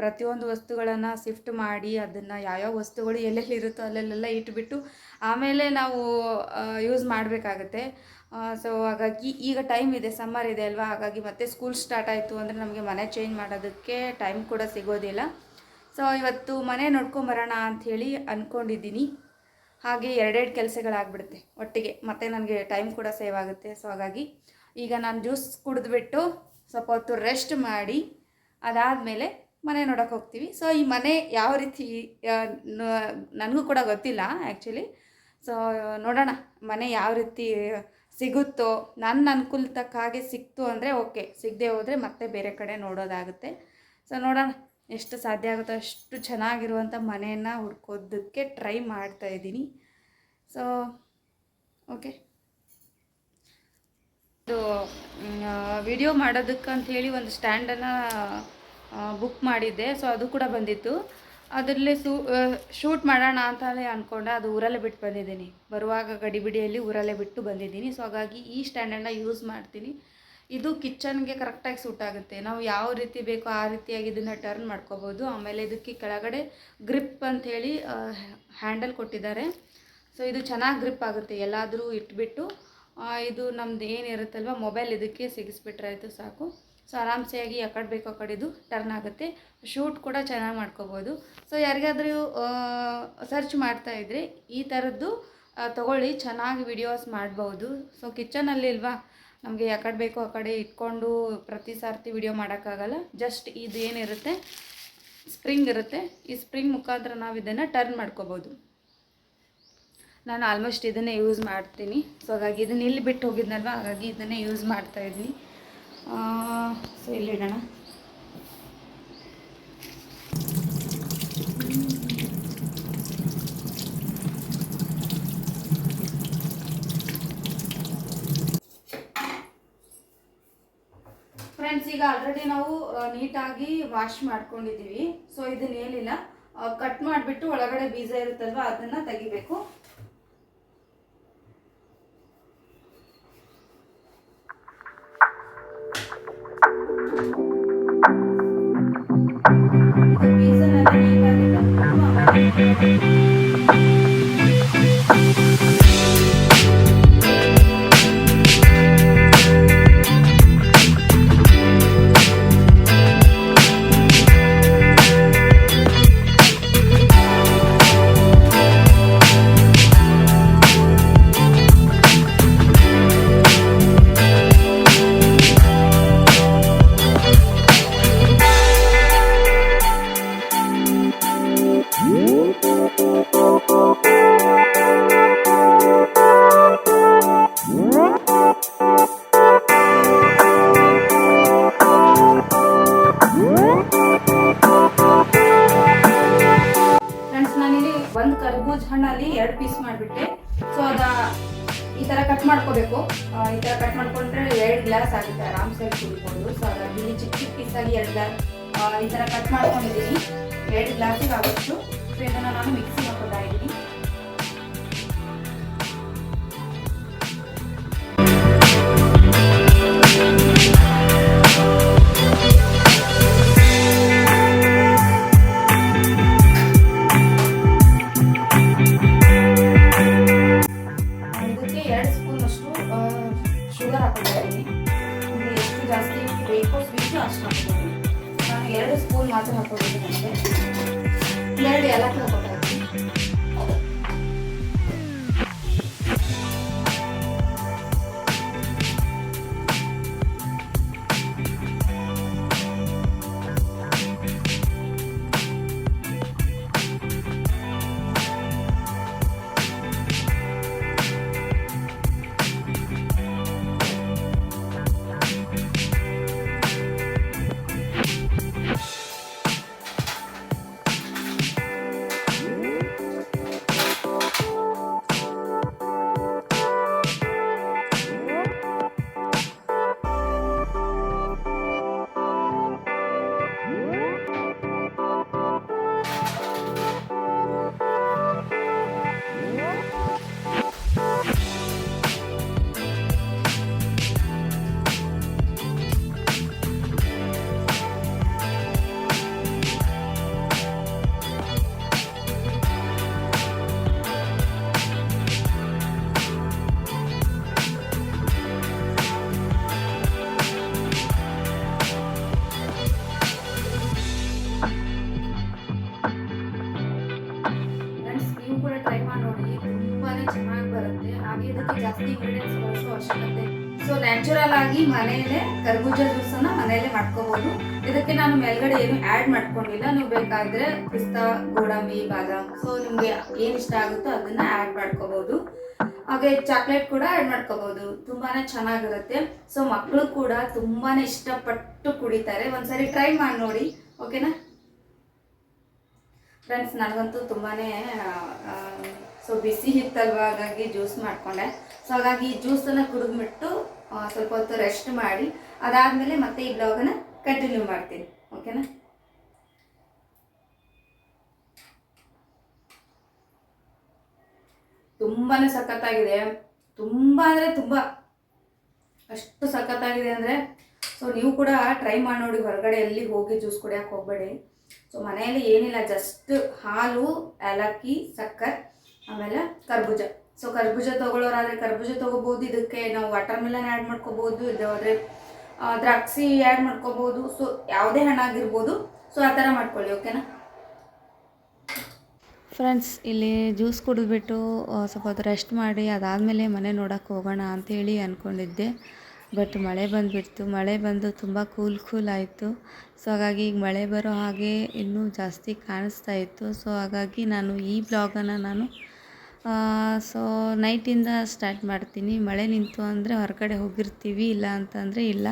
ಪ್ರತಿಯೊಂದು ವಸ್ತುಗಳನ್ನು ಶಿಫ್ಟ್ ಮಾಡಿ ಅದನ್ನು ಯಾವ್ಯಾವ ವಸ್ತುಗಳು ಎಲ್ಲೆಲ್ಲಿ ಇರುತ್ತೋ ಅಲ್ಲೆಲ್ಲೆಲ್ಲ ಇಟ್ಬಿಟ್ಟು ಆಮೇಲೆ ನಾವು ಯೂಸ್ ಮಾಡಬೇಕಾಗತ್ತೆ. ಸೊ ಹಾಗಾಗಿ ಈಗ ಟೈಮ್ ಇದೆ ಸಮ್ಮರ್ ಇದೆ ಅಲ್ವಾ? ಹಾಗಾಗಿ ಮತ್ತೆ ಸ್ಕೂಲ್ ಸ್ಟಾರ್ಟ್ ಆಯಿತು ಅಂದರೆ ನಮಗೆ ಮನೆ ಚೇಂಜ್ ಮಾಡೋದಕ್ಕೆ ಟೈಮ್ ಕೂಡ ಸಿಗೋದಿಲ್ಲ. ಸೊ ಇವತ್ತು ಮನೆ ನೋಡ್ಕೊಂಬರೋಣ ಅಂಥೇಳಿ ಅಂದ್ಕೊಂಡಿದ್ದೀನಿ ಹಾಗೆ ಎರಡೆರಡು ಕೆಲಸಗಳಾಗ್ಬಿಡುತ್ತೆ ಒಟ್ಟಿಗೆ. ಮತ್ತೆ ನನಗೆ ಟೈಮ್ ಕೂಡ ಸೇವ್ ಆಗುತ್ತೆ. ಸೊ ಹಾಗಾಗಿ ಈಗ ನಾನು ಜ್ಯೂಸ್ ಕುಡಿದ್ಬಿಟ್ಟು ಸ್ವಲ್ಪ ಹೊತ್ತು ರೆಸ್ಟ್ ಮಾಡಿ, ಅದಾದಮೇಲೆ ಮನೆ ನೋಡೋಕೆ ಹೋಗ್ತೀವಿ. ಸೊ ಈ ಮನೆ ಯಾವ ರೀತಿ ನನಗೂ ಕೂಡ ಗೊತ್ತಿಲ್ಲ ಆ್ಯಕ್ಚುಲಿ ಸೊ ನೋಡೋಣ ಮನೆ ಯಾವ ರೀತಿ ಸಿಗುತ್ತೋ ನನ್ನ ಅನುಕೂಲ ತಕ್ಕ ಹಾಗೆ ಸಿಕ್ತು ಅಂದರೆ ಓಕೆ ಸಿಗದೆ ಹೋದರೆ ಮತ್ತೆ ಬೇರೆ ಕಡೆ ನೋಡೋದಾಗುತ್ತೆ. ಸೊ ನೋಡೋಣ ಎಷ್ಟು ಸಾಧ್ಯ ಆಗುತ್ತೋ, ಅಷ್ಟು ಚೆನ್ನಾಗಿರುವಂಥ ಮನೆಯನ್ನು ಹುಡ್ಕೋದಕ್ಕೆ ಟ್ರೈ ಮಾಡ್ತಾ ಇದ್ದೀನಿ. ಸೊ ಓಕೆ ಇದು ವಿಡಿಯೋ ಮಾಡೋದಕ್ಕೆ ಹೇಳಿ ಒಂದು ಸ್ಟ್ಯಾಂಡನ್ನು ಬುಕ್ ಮಾಡಿದ್ದೆ. ಸೊ ಅದು ಕೂಡ ಬಂದಿತ್ತು. ಅದರಲ್ಲಿ ಸೂ ಶೂಟ್ ಮಾಡೋಣ ಅಂತಲೇ ಅಂದ್ಕೊಂಡೆ ಅದು ಊರಲ್ಲೇ ಬಿಟ್ಟು ಬಂದಿದ್ದೀನಿ. ಬರುವಾಗ ಗಡಿಬಿಡಿಯಲ್ಲಿ ಊರಲ್ಲೇ ಬಿಟ್ಟು ಬಂದಿದ್ದೀನಿ. ಸೊ ಹಾಗಾಗಿ ಈ ಸ್ಟ್ಯಾಂಡನ್ನ ಯೂಸ್ ಮಾಡ್ತೀನಿ. ಇದು ಕಿಚನ್ಗೆ ಕರೆಕ್ಟಾಗಿ ಸೂಟ್ ಆಗುತ್ತೆ. ನಾವು ಯಾವ ರೀತಿ ಬೇಕೋ ಆ ರೀತಿಯಾಗಿ ಇದನ್ನು ಟರ್ನ್ ಮಾಡ್ಕೋಬೋದು. ಆಮೇಲೆ ಇದಕ್ಕೆ ಕೆಳಗಡೆ ಗ್ರಿಪ್ ಅಂಥೇಳಿ ಹ್ಯಾಂಡಲ್ ಕೊಟ್ಟಿದ್ದಾರೆ. ಸೊ ಇದು ಚೆನ್ನಾಗಿ ಗ್ರಿಪ್ ಆಗುತ್ತೆ. ಎಲ್ಲಾದರೂ ಇಟ್ಬಿಟ್ಟು ಇದು ನಮ್ದು ಏನಿರುತ್ತಲ್ವ ಮೊಬೈಲ್ ಇದಕ್ಕೆ ಸಿಗಿಸ್ಬಿಟ್ರೆ ಆಯಿತು ಸಾಕು. ಸೊ ಆರಾಮ್ಸೆಯಾಗಿ ಆ ಕಡೆ ಬೇಕೋ ಆ ಕಡೆ ಇದು ಟರ್ನ್ ಆಗುತ್ತೆ. ಶೂಟ್ ಕೂಡ ಚೆನ್ನಾಗಿ ಮಾಡ್ಕೋಬೋದು. ಸೊ ಯಾರಿಗಾದರೂ ಸರ್ಚ್ ಮಾಡ್ತಾ ಇದ್ದರೆ ಈ ಥರದ್ದು ತಗೊಳ್ಳಿ, ಚೆನ್ನಾಗಿ ವಿಡಿಯೋಸ್ ಮಾಡ್ಬೋದು. ಸೊ ಕಿಚನಲ್ಲಿ ಇಲ್ವಾ, ನಮಗೆ ಆ ಕಡೆ ಬೇಕೋ ಆ ಕಡೆ ಇಟ್ಕೊಂಡು ಪ್ರತಿ ಸಾರ್ತಿ ವಿಡಿಯೋ ಮಾಡೋಕ್ಕಾಗಲ್ಲ. ಜಸ್ಟ್ ಇದು ಏನಿರುತ್ತೆ ಸ್ಪ್ರಿಂಗ್ ಇರುತ್ತೆ. ಈ ಸ್ಪ್ರಿಂಗ್ ಮುಖಾಂತರ ನಾವು ಇದನ್ನು ಟರ್ನ್ ಮಾಡ್ಕೋಬೋದು. ನಾನು ಆಲ್ಮೋಸ್ಟ್ ಇದನ್ನೇ ಯೂಸ್ ಮಾಡ್ತೀನಿ. ಸೊ ಹಾಗಾಗಿ ಇದನ್ನ ಇಲ್ಲಿ ಬಿಟ್ಟು ಹೋಗಿದ್ನಲ್ವ? ಹಾಗಾಗಿ ಇದನ್ನೇ ಯೂಸ್ ಮಾಡ್ತಾ ಇದ್ದೀನಿ ಸೊ ಇಲ್ಲಿಡೋಣ ಫ್ರೆಂಡ್ಸ್ ಈಗ ಆಲ್ರೆಡಿ ನಾವು ನೀಟಾಗಿ ವಾಶ್ ಮಾಡ್ಕೊಂಡಿದ್ದೀವಿ. ಸೊ ಇದನ್ನ ಏನಿಲ್ಲ ಕಟ್ ಮಾಡಿಬಿಟ್ಟು ಒಳಗಡೆ ಬೀಜ ಇರುತ್ತಲ್ವ, ಅದನ್ನು ತೆಗಿಬೇಕು. ಆರಾಮ್ಸೆ ಕುಡಿಬೋದು ಸೊ ಹಾಗಾಗಿ ಇಲ್ಲಿ ಚಿಕ್ಕ ಚಿಕ್ಕ ಪೀಸಾಗಿ ಎರಡು ಗ್ಲಾಸ್ ಈ ಥರ ಕಟ್ ಮಾಡ್ಕೊಂಡಿದ್ದೀನಿ ಎರಡು ಗ್ಲಾಸಿಗೆ ಆಗೋಷ್ಟು ಸೊ ಇದನ್ನು ನಾನು ಮಿಕ್ಸಿ ಹಾಕೋತಾ ಇದ್ದೀನಿ ಆ್ಯಡ್ ಮಾಡ್ಕೊಂಡಿಲ್ಲ. ನೀವು ಬೇಕಾದ್ರೆ ಪಿಸ್ತಾ, ಗೋಡಂಬಿ, ಬಾದಾಮ್ ಸೊ ನಿಮಗೆ ಏನ್ ಇಷ್ಟ ಆಗುತ್ತೋ ಅದನ್ನ ಆ್ಯಡ್ ಮಾಡ್ಕೋಬೋದು. ಹಾಗೆ ಚಾಕ್ಲೇಟ್ ಕೂಡ ಆ್ಯಡ್ ಮಾಡ್ಕೋಬಹುದು ತುಂಬಾ ಚೆನ್ನಾಗಿರುತ್ತೆ. ಸೊ ಮಕ್ಕಳು ಕೂಡ ತುಂಬಾ ಇಷ್ಟಪಟ್ಟು ಕುಡಿತಾರೆ. ಒಂದ್ಸರಿ ಟ್ರೈ ಮಾಡಿ ನೋಡಿ. ಓಕೆನಾ ಫ್ರೆಂಡ್ಸ್ ನನಗಂತೂ ತುಂಬಾ ಸೊ ಬಿಸಿ ಇತ್ತಲ್ವ ಹಾಗಾಗಿ ಜ್ಯೂಸ್ ಮಾಡಿಕೊಂಡೆ. ಸೊ ಹಾಗಾಗಿ ಈ ಜ್ಯೂಸನ್ನು ಕುಡಿದ್ಬಿಟ್ಟು ಸ್ವಲ್ಪ ಹೊತ್ತು ರೆಸ್ಟ್ ಮಾಡಿ. ಅದಾದಮೇಲೆ ಮತ್ತೆ ಈ ಬ್ಲಾಗನ್ನು ಕಂಟಿನ್ಯೂ ಮಾಡ್ತೀನಿ. ಓಕೆನಾ ತುಂಬಾ ಸಖತ್ತಾಗಿದೆ. ತುಂಬ ಅಂದರೆ ತುಂಬ. ಅಷ್ಟು ಸಖತ್ತಾಗಿದೆ ಅಂದರೆ ಸೊ ನೀವು ಕೂಡ ಟ್ರೈ ಮಾಡಿ ನೋಡಿ, ಹೊರಗಡೆ ಎಲ್ಲಿ ಹೋಗಿ ಜ್ಯೂಸ್ ಕುಡಿಯೋಕೆ ಹೋಗಬೇಡಿ. ಸೊ ಮನೆಯಲ್ಲಿ ಏನಿಲ್ಲ ಜಸ್ಟ್ ಹಾಲು, ಏಲಕ್ಕಿ, ಸಕ್ಕರೆ, ಆಮೇಲೆ ಕರ್ಬೂಜ. ಸೊ ಕರ್ಬೂಜ ತೊಗೊಳ್ಳೋರಾದರೆ ಕರ್ಬೂಜ ತೊಗೋಬೋದು ಇದಕ್ಕೆ ನಾವು ವಾಟರ್ ಮೆಲನ್ ಆ್ಯಡ್ ಮಾಡ್ಕೋಬೋದು ಇದಾದರೆ ದ್ರಾಕ್ಷಿ ಆ್ಯಡ್ ಮಾಡ್ಕೋಬೋದು ಸೊ ಯಾವುದೇ ಹಣ್ಣಾಗಿರ್ಬೋದು ಸೊ ಆ ಥರ ಮಾಡ್ಕೊಳ್ಳಿ ಓಕೆನಾ
ಫ್ರೆಂಡ್ಸ್ ಇಲ್ಲಿ ಜ್ಯೂಸ್ ಕುಡಿದ್ಬಿಟ್ಟು ಸ್ವಲ್ಪ ಹೊತ್ತು ರೆಸ್ಟ್ ಮಾಡಿ, ಅದಾದಮೇಲೆ ಮನೆ ನೋಡೋಕ್ಕೆ ಹೋಗೋಣ ಅಂಥೇಳಿ ಅಂದ್ಕೊಂಡಿದ್ದೆ ಬಟ್ ಮಳೆ ಬಂದುಬಿಡ್ತು. ಮಳೆ ಬಂದು ತುಂಬ ಕೂಲ್ ಕೂಲ್ ಆಯಿತು. ಸೊ ಹಾಗಾಗಿ ಈಗ ಮಳೆ ಬರೋ ಹಾಗೆ ಇನ್ನೂ ಜಾಸ್ತಿ ಕಾಣಿಸ್ತಾ ಇತ್ತು. ಸೊ ಹಾಗಾಗಿ ನಾನು ಈ ಬ್ಲಾಗನ್ನು ನಾನು ಸೊ ನೈಟಿಂದ ಸ್ಟಾರ್ಟ್ ಮಾಡ್ತೀನಿ. ಮಳೆ ನಿಂತು ಅಂದರೆ ಹೊರಗಡೆ ಹೋಗಿರ್ತೀವಿ, ಇಲ್ಲ ಅಂತಂದರೆ ಇಲ್ಲ.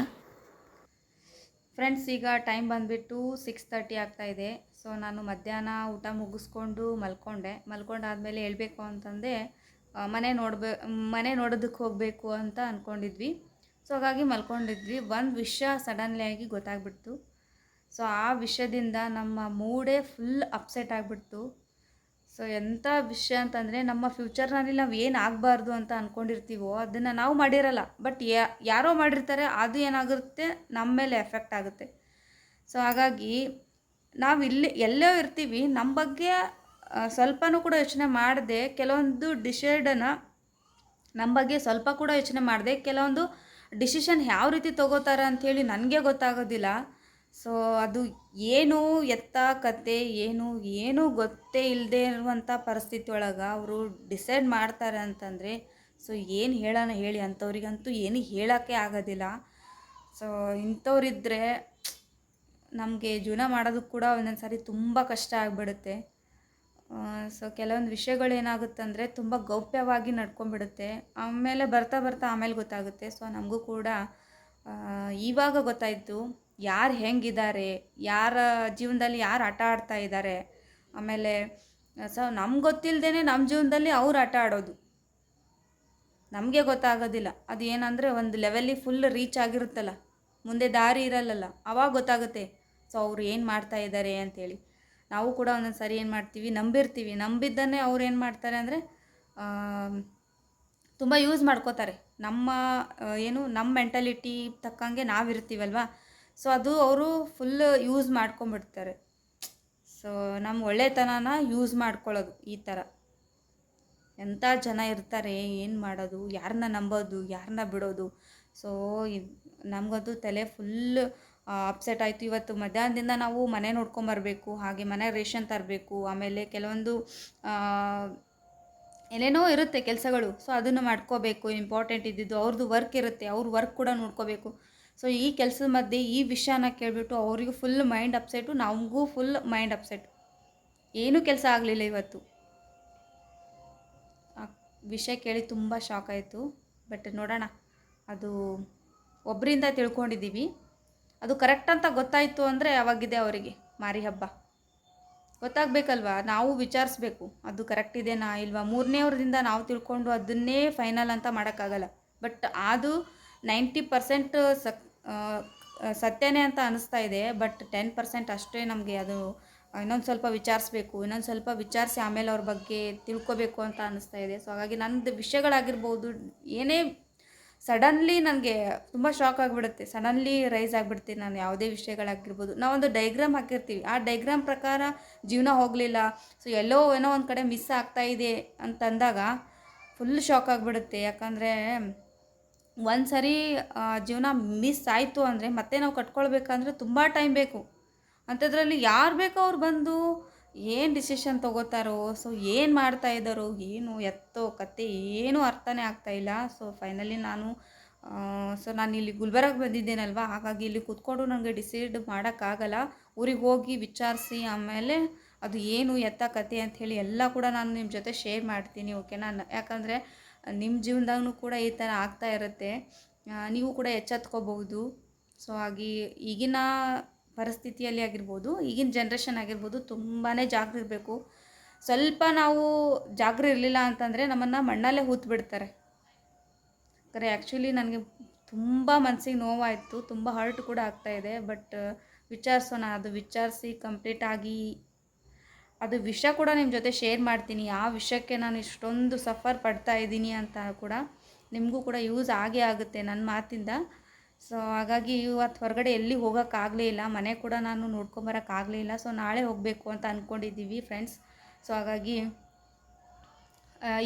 ಫ್ರೆಂಡ್ಸ್ ಈಗ ಟೈಮ್ ಬಂದುಬಿಟ್ಟು ಸಿಕ್ಸ್ ತರ್ಟಿ ಆಗ್ತಾ ಇದೆ. ಸೊ ನಾನು ಮಧ್ಯಾಹ್ನ ಊಟ ಮುಗಿಸ್ಕೊಂಡು ಮಲ್ಕೊಂಡೆ. ಮಲ್ಕೊಂಡಾದಮೇಲೆ ಹೇಳಬೇಕು ಅಂತಂದೆ ಮನೆ ನೋಡಬೇ, ಮನೆ ನೋಡೋದಕ್ಕೆ ಹೋಗಬೇಕು ಅಂತ ಅಂದ್ಕೊಂಡಿದ್ವಿ ಸೊ ಹಾಗಾಗಿ ಮಲ್ಕೊಂಡಿದ್ವಿ. ಒಂದು ವಿಷಯ ಸಡನ್ಲಿ ಆಗಿ ಗೊತ್ತಾಗ್ಬಿಡ್ತು. ಸೊ ಆ ವಿಷಯದಿಂದ ನಮ್ಮ ಮೂಡೇ ಫುಲ್ ಅಪ್ಸೆಟ್ ಆಗಿಬಿಡ್ತು. ಸೊ ಎಂಥ ವಿಷಯ ಅಂತಂದರೆ, ನಮ್ಮ ಫ್ಯೂಚರ್ನಲ್ಲಿ ನಾವು ಏನು ಆಗಬಾರ್ದು ಅಂತ ಅಂದ್ಕೊಂಡಿರ್ತೀವೋ ಅದನ್ನು ನಾವು ಮಾಡಿರಲ್ಲ. ಬಟ್ ಯಾರೋ ಮಾಡಿರ್ತಾರೆ, ಅದು ಏನಾಗುತ್ತೆ ನಮ್ಮ ಮೇಲೆ ಎಫೆಕ್ಟ್ ಆಗುತ್ತೆ. ಸೊ ಹಾಗಾಗಿ ನಾವು ಇಲ್ಲಿ ಎಲ್ಲೋ ಇರ್ತೀವಿ ನಮ್ಮ ಬಗ್ಗೆ ಸ್ವಲ್ಪನೂ ಕೂಡ ಯೋಚನೆ ಮಾಡದೆ, ಕೆಲವೊಂದು ಡಿಸೈಡನ್ನು ನಮ್ಮ ಬಗ್ಗೆ ಸ್ವಲ್ಪ ಕೂಡ ಯೋಚನೆ ಮಾಡದೆ, ಕೆಲವೊಂದು ಡಿಸಿಷನ್ ಯಾವ ರೀತಿ ತೊಗೋತಾರೆ ಅಂಥೇಳಿ ನನಗೆ ಗೊತ್ತಾಗೋದಿಲ್ಲ. ಸೊ ಅದು ಏನು ಎತ್ತ, ಕತೆ ಏನು, ಏನೂ ಗೊತ್ತೇ ಇಲ್ಲದೆ ಇರುವಂಥ ಪರಿಸ್ಥಿತಿ ಒಳಗೆ ಅವರು ಡಿಸೈಡ್ ಮಾಡ್ತಾರೆ ಅಂತಂದರೆ, ಸೊ ಏನು ಹೇಳೋಣ ಹೇಳಿ ಅಂಥವ್ರಿಗಂತೂ ಏನು ಹೇಳೋಕ್ಕೆ ಆಗೋದಿಲ್ಲ. ಸೊ ಇಂಥವ್ರಿದ್ದರೆ ನಮಗೆ ಜೀವನ ಮಾಡೋದಕ್ಕೆ ಕೂಡ ಒಂದೊಂದು ಸಾರಿ ತುಂಬ ಕಷ್ಟ ಆಗಿಬಿಡುತ್ತೆ. ಸೊ ಕೆಲವೊಂದು ವಿಷಯಗಳು ಏನಾಗುತ್ತಂದರೆ ತುಂಬ ಗೌಪ್ಯವಾಗಿ ನಡ್ಕೊಂಡ್ಬಿಡುತ್ತೆ. ಆಮೇಲೆ ಬರ್ತಾ ಬರ್ತಾ ಆಮೇಲೆ ಗೊತ್ತಾಗುತ್ತೆ. ಸೊ ನಮಗೂ ಕೂಡ ಇವಾಗ ಗೊತ್ತಾಯಿತು ಯಾರು ಹೆಂಗಿದ್ದಾರೆ, ಯಾರ ಜೀವನದಲ್ಲಿ ಯಾರು ಆಟ ಆಡ್ತಾ ಇದ್ದಾರೆ. ಆಮೇಲೆ ಸೊ ನಮ್ಗೆ ಗೊತ್ತಿಲ್ಲದೇ ನಮ್ಮ ಜೀವನದಲ್ಲಿ ಅವ್ರು ಆಟ ಆಡೋದು. ನಮಗೆ ಗೊತ್ತಾಗೋದಿಲ್ಲ. ಅದು ಏನಂದರೆ ಒಂದು ಲೆವೆಲ್ಲಿ ಫುಲ್ ರೀಚ್ ಆಗಿರುತ್ತಲ್ಲ. ಮುಂದೆ ದಾರಿ ಇರಲ್ಲಲ್ಲ. ಅವಾಗ ಗೊತ್ತಾಗುತ್ತೆ ಸೊ ಅವ್ರು ಏನು ಮಾಡ್ತಾ ಇದ್ದಾರೆ ಅಂತೇಳಿ. ನಾವು ಕೂಡ ಒಂದೊಂದು ಸರಿ ಏನು ಮಾಡ್ತೀವಿ, ನಂಬಿರ್ತೀವಿ. ನಂಬಿದ್ದನ್ನೇ ಅವ್ರು ಏನು ಮಾಡ್ತಾರೆ ಅಂದರೆ ತುಂಬ ಯೂಸ್ ಮಾಡ್ಕೋತಾರೆ. ನಮ್ಮ ಏನು ನಮ್ಮ ಮೆಂಟಾಲಿಟಿ ತಕ್ಕಂಗೆ ನಾವಿರ್ತೀವಲ್ವ ಸೊ ಅದು ಅವರು ಫುಲ್ ಯೂಸ್ ಮಾಡ್ಕೊಂಬಿಡ್ತಾರೆ ಸೊ ನಮ್ಮ ಒಳ್ಳೆತನನ ಯೂಸ್ ಮಾಡ್ಕೊಳ್ಳೋದು ಈ ಥರ ಎಂಥ ಜನ ಇರ್ತಾರೆ, ಏನು ಮಾಡೋದು ಯಾರನ್ನ ನಂಬೋದು ಯಾರನ್ನ ಬಿಡೋದು. ಸೊ ನಮಗಂತೂ ತಲೆ ಫುಲ್ ಅಪ್ಸೆಟ್ ಆಯಿತು. ಇವತ್ತು ಮಧ್ಯಾಹ್ನದಿಂದ ನಾವು ಮನೆ ನೋಡ್ಕೊಂಬರ್ಬೇಕು ಹಾಗೆ ಮನೆ ರೇಷನ್ ತರಬೇಕು, ಆಮೇಲೆ ಕೆಲವೊಂದು ಏನೇನೋ ಇರುತ್ತೆ ಕೆಲಸಗಳು. ಸೊ ಅದನ್ನು ಮಾಡ್ಕೋಬೇಕು. ಇಂಪಾರ್ಟೆಂಟ್ ಇದ್ದಿದ್ದು ಅವ್ರದ್ದು ವರ್ಕ್ ಇರುತ್ತೆ. ಅವ್ರ ವರ್ಕ್ ಕೂಡ ನೋಡ್ಕೋಬೇಕು. ಸೊ ಈ ಕೆಲಸದ ಮಧ್ಯೆ ಈ ವಿಷಯನ ಕೇಳಿಬಿಟ್ಟು ಅವರಿಗೂ ಫುಲ್ ಮೈಂಡ್ ಅಪ್ಸೆಟು ನಮಗೂ ಫುಲ್ ಮೈಂಡ್ ಅಪ್ಸೆಟ್ ಏನೂ ಕೆಲಸ ಆಗಲಿಲ್ಲ ಇವತ್ತು. ಆ ವಿಷಯ ಕೇಳಿ ತುಂಬ ಶಾಕ್ ಆಯಿತು. ಬಟ್ ನೋಡೋಣ. ಅದು ಒಬ್ಬರಿಂದ ತಿಳ್ಕೊಂಡಿದ್ದೀವಿ. ಅದು ಕರೆಕ್ಟ್ ಅಂತ ಗೊತ್ತಾಯಿತು ಅಂದರೆ ಅವಾಗಿದೆ ಅವರಿಗೆ ಮಾರಿ ಹಬ್ಬ. ಗೊತ್ತಾಗಬೇಕಲ್ವಾ? ನಾವು ವಿಚಾರಿಸ್ಬೇಕು. ಅದು ಕರೆಕ್ಟ್ ಇದೆನಾ ಇಲ್ವಾ? ಮೂರನೇವ್ರದಿಂದ ನಾವು ತಿಳ್ಕೊಂಡು ಅದನ್ನೇ ಫೈನಲ್ ಅಂತ ಮಾಡೋಕ್ಕಾಗಲ್ಲ. ಬಟ್ ಅದು ನೈಂಟಿ ಪರ್ಸೆಂಟ್ ಸಕ್ ಸತ್ಯನೇ ಅಂತ ಅನಿಸ್ತಾ ಇದೆ. ಬಟ್ ಟೆನ್ ಪರ್ಸೆಂಟ್ ಅಷ್ಟೇ ನಮಗೆ ಅದು, ಇನ್ನೊಂದು ಸ್ವಲ್ಪ ವಿಚಾರಿಸ್ಬೇಕು. ಇನ್ನೊಂದು ಸ್ವಲ್ಪ ವಿಚಾರಿಸಿ ಆಮೇಲೆ ಅವ್ರ ಬಗ್ಗೆ ತಿಳ್ಕೊಬೇಕು ಅಂತ ಅನಿಸ್ತಾ ಇದೆ. ಸೊ ಹಾಗಾಗಿ ನಂದು ವಿಷಯಗಳಾಗಿರ್ಬೋದು, ಏನೇ ಸಡನ್ಲಿ ನನಗೆ ತುಂಬ ಶಾಕ್ ಆಗಿಬಿಡುತ್ತೆ. ಸಡನ್ಲಿ ರೈಸ್ ಆಗಿಬಿಡ್ತೀನಿ ನಾನು ಯಾವುದೇ ವಿಷಯಗಳಾಗಿರ್ಬೋದು. ನಾವೊಂದು ಡೈಗ್ರಾಮ್ ಹಾಕಿರ್ತೀವಿ. ಆ ಡೈಗ್ರಾಮ್ ಪ್ರಕಾರ ಜೀವನ ಹೋಗಲಿಲ್ಲ. ಸೊ ಎಲ್ಲೋ ಏನೋ ಒಂದು ಕಡೆ ಮಿಸ್ ಆಗ್ತಾ ಇದೆ ಅಂತಂದಾಗ ಫುಲ್ ಶಾಕ್ ಆಗಿಬಿಡುತ್ತೆ. ಯಾಕಂದರೆ ಒಂದು ಸರಿ ಜೀವನ ಮಿಸ್ ಆಯಿತು ಅಂದರೆ ಮತ್ತೆ ನಾವು ಕಟ್ಕೊಳ್ಬೇಕಂದ್ರೆ ತುಂಬ ಟೈಮ್ ಬೇಕು. ಅಂಥದ್ರಲ್ಲಿ ಯಾರು ಬೇಕೋ ಅವ್ರು ಬಂದು ಏನು ಡಿಸಿಷನ್ ತೊಗೋತಾರೋ ಸೊ ಏನು ಮಾಡ್ತಾ ಇದ್ದಾರೋ, ಏನು ಎತ್ತೋ ಕತೆ ಏನೂ ಅರ್ಥನೇ ಇಲ್ಲ. ಸೊ ಫೈನಲಿ ನಾನು ಸೊ ನಾನು ಇಲ್ಲಿ ಗುಲ್ಬರ್ಗ ಬಂದಿದ್ದೇನಲ್ವ, ಹಾಗಾಗಿ ಇಲ್ಲಿ ಕೂತ್ಕೊಂಡು ನನಗೆ ಡಿಸೈಡ್ ಮಾಡೋಕ್ಕಾಗಲ್ಲ. ಊರಿಗೆ ಹೋಗಿ ವಿಚಾರಿಸಿ ಆಮೇಲೆ ಅದು ಏನು ಎತ್ತ ಕತೆ ಅಂತ ಹೇಳಿ ಎಲ್ಲ ಕೂಡ ನಾನು ನಿಮ್ಮ ಜೊತೆ ಶೇರ್ ಮಾಡ್ತೀನಿ ಓಕೆನಾ ನಾನು ಯಾಕಂದರೆ ನಿಮ್ಮ ಜೀವನದಾಗೂ ಕೂಡ ಈ ಥರ ಆಗ್ತಾ ಇರುತ್ತೆ. ನೀವು ಕೂಡ ಎಚ್ಚೆತ್ಕೋಬಹುದು. ಸೊ ಹಾಗೆ ಈಗಿನ ಪರಿಸ್ಥಿತಿಯಲ್ಲಿ ಆಗಿರ್ಬೋದು, ಈಗಿನ ಜನ್ರೇಷನ್ ಆಗಿರ್ಬೋದು ತುಂಬಾ ಜಾಗ್ರ ಇರಬೇಕು. ಸ್ವಲ್ಪ ನಾವು ಜಾಗ್ರ ಇರಲಿಲ್ಲ ಅಂತಂದರೆ ನಮ್ಮನ್ನು ಮಣ್ಣಲ್ಲೇ ಹೂತು ಬಿಡ್ತಾರೆ. ಕರೆ ಆ್ಯಕ್ಚುಲಿ ನನಗೆ ತುಂಬ ಮನಸ್ಸಿಗೆ ನೋವಾಯಿತು, ತುಂಬ ಹರ್ಟ್ ಕೂಡ ಆಗ್ತಾ ಇದೆ ಬಟ್ ವಿಚಾರಿಸೋಣ, ಅದು ವಿಚಾರಿಸಿ ಕಂಪ್ಲೀಟ್ ಆಗಿ ಅದು ವಿಷಯ ಕೂಡ ನಿಮ್ಮ ಜೊತೆ ಶೇರ್ ಮಾಡ್ತೀನಿ. ಆ ವಿಷಯಕ್ಕೆ ನಾನು ಇಷ್ಟೊಂದು ಸಫರ್ ಪಡ್ತಾ ಇದ್ದೀನಿ ಅಂತ ಕೂಡ ನಿಮಗೂ ಕೂಡ ಯೂಸ್ ಆಗೇ ಆಗುತ್ತೆ ನನ್ನ ಮಾತಿಂದ. ಸೊ ಹಾಗಾಗಿ ಇವತ್ತು ಹೊರಗಡೆ ಎಲ್ಲಿ ಹೋಗೋಕ್ಕಾಗಲೇ ಇಲ್ಲ. ಮನೆ ಕೂಡ ನಾನು ನೋಡ್ಕೊಂಬರೋಕ್ಕಾಗಲೇ ಇಲ್ಲ. ಸೊ ನಾಳೆ ಹೋಗಬೇಕು ಅಂತ ಅಂದ್ಕೊಂಡಿದ್ದೀವಿ ಫ್ರೆಂಡ್ಸ್ ಸೊ ಹಾಗಾಗಿ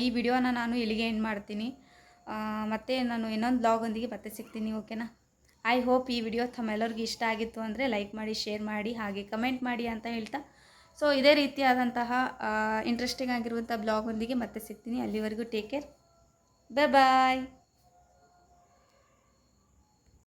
ಈ ವಿಡಿಯೋನ ನಾನು ಇಲ್ಲಿಗೆ ಎಂಡ್ ಮಾಡ್ತೀನಿ. ಮತ್ತು ಮತ್ತೆ ನಾನು ಇನ್ನೊಂದು ಬ್ಲಾಗೊಂದಿಗೆ ಮತ್ತೆ ಸಿಗ್ತೀನಿ ಓಕೆನಾ ಐ ಹೋಪ್ ಈ ವಿಡಿಯೋ ತಮ್ಮೆಲ್ಲರಿಗೂ ಇಷ್ಟ ಆಗಿತ್ತು ಅಂದರೆ ಲೈಕ್ ಮಾಡಿ ಶೇರ್ ಮಾಡಿ, ಹಾಗೆ ಕಮೆಂಟ್ ಮಾಡಿ ಅಂತ ಹೇಳ್ತಾ. ಸೊ ಇದೇ ರೀತಿಯಾದಂತಹ ಇಂಟ್ರೆಸ್ಟಿಂಗ್ ಆಗಿರುವಂಥ ಬ್ಲಾಗೊಂದಿಗೆ ಮತ್ತೆ ಸಿಗ್ತೀನಿ. ಅಲ್ಲಿವರೆಗೂ ಟೇಕ್ ಕೇರ್ ಬಾಯ್ ಬಾಯ್